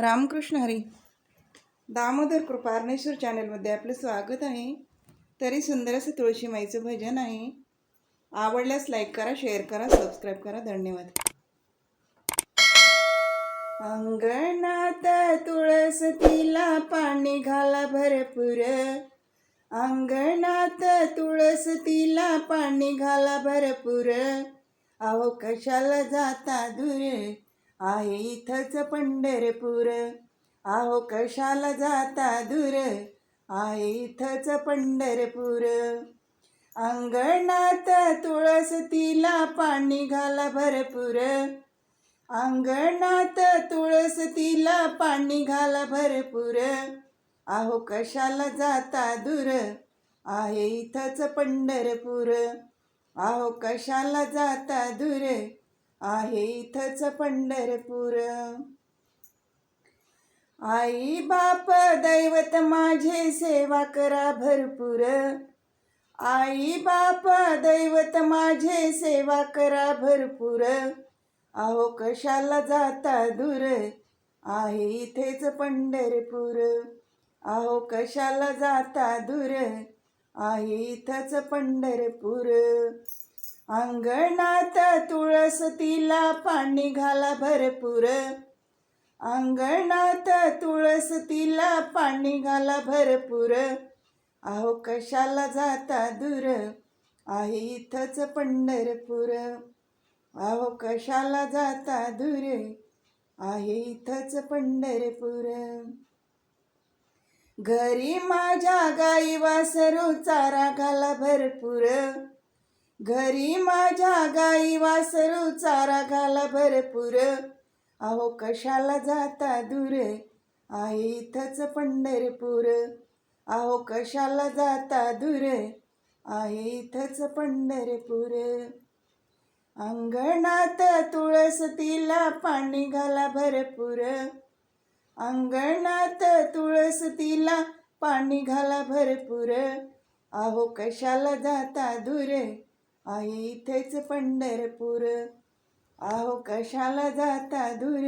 रामकृष्ण हरी. दामोदर कृपार्णेश्वर चॅनलमध्ये आपलं स्वागत आहे. तरी सुंदर असं तुळशीमाईचं भजन आहे. आवडल्यास लाईक करा शेअर करा सबस्क्राईब करा. धन्यवाद. अंगणात तुळस तिला पाणी घाला भरपूर. अंगणात तुळस तिला पाणी घाला भरपूर. अहो कशाला जाता दूर? आहे इथंच पंढरपूर. अहो कशाला जाता दूर आहे इथंच पंढरपूर. अंगणात तुळस तिला पाणी घाला भरपूर. अंगणात तुळस तिला पाणी घाला भरपूर. अहो कशाला जाता दूर आहे इथंच पंढरपूर. अहो कशाला जाता दूर आहे इथंच पंढरपूर. आई बाप दैवत माझे सेवा करा भरपूर. आई बाप दैवत माझे सेवा करा भरपूर. अहो कशाला जाता दूर? आहे इथेच पंढरपूर. अहो कशाला जाता दूर? आहे इथंच पंढरपूर. अंगणात तुळसतीला पाणी घाला भरपूर. अंगणात तुळस तिला पाणी घाला भरपूर. आहो कशाला जाता दूर? आहे इथंच पंढरपूर. आहो कशाला जाता दूर? आहे इथंच पंढरपूर. घरी माझ्या गाई वासरू चारा घाला भरपूर. घरी माझ्या गाई वासरू चारा घाला भरपूर. अहो कशाला जाता दूर? आहे इथंच पंढरपूर. अहो कशाला जाता दूर? आहे इथंच पंढरपूर. अंगणात तुळस तिला पाणी घाला भरपूर. अंगणात तुळस तिला पाणी घाला भरपूर. अहो कशाला जाता दूर? आहे इथेच पंढरपूर. अहो कशाला जाता दूर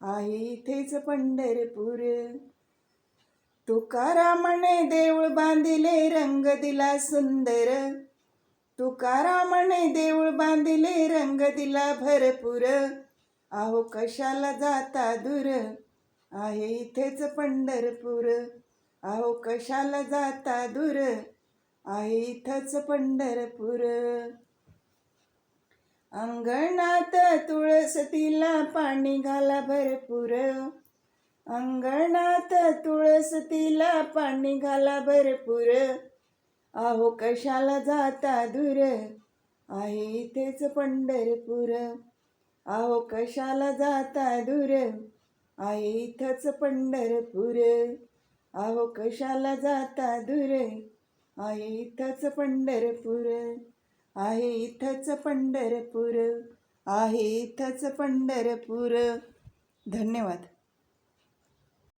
आहे इथेच पंढरपूर. तुकारामने देऊळ बांधिले रंग दिला सुंदर. तुकारामने देऊळ बांधिले रंग दिला भरपूर. अहो कशाला जाता दूर आहे इथेच पंढरपूर. अहो कशाला जाता दूर आहे इथंच पंढरपूर. अंगणात तुळस तिला पाणी घाला भरपूर. अंगणात तुळस तिला पाणी घाला भरपूर. अहो कशाला जाता दूर आहे इथेच पंढरपूर. अहो कशाला जाता दूर आहे इथंच पंढरपूर. अहो कशाला जाता दूर आहे इथंच पंढरपूर आहे इथंच पंढरपूर आहे इथंच पंढरपूर. धन्यवाद.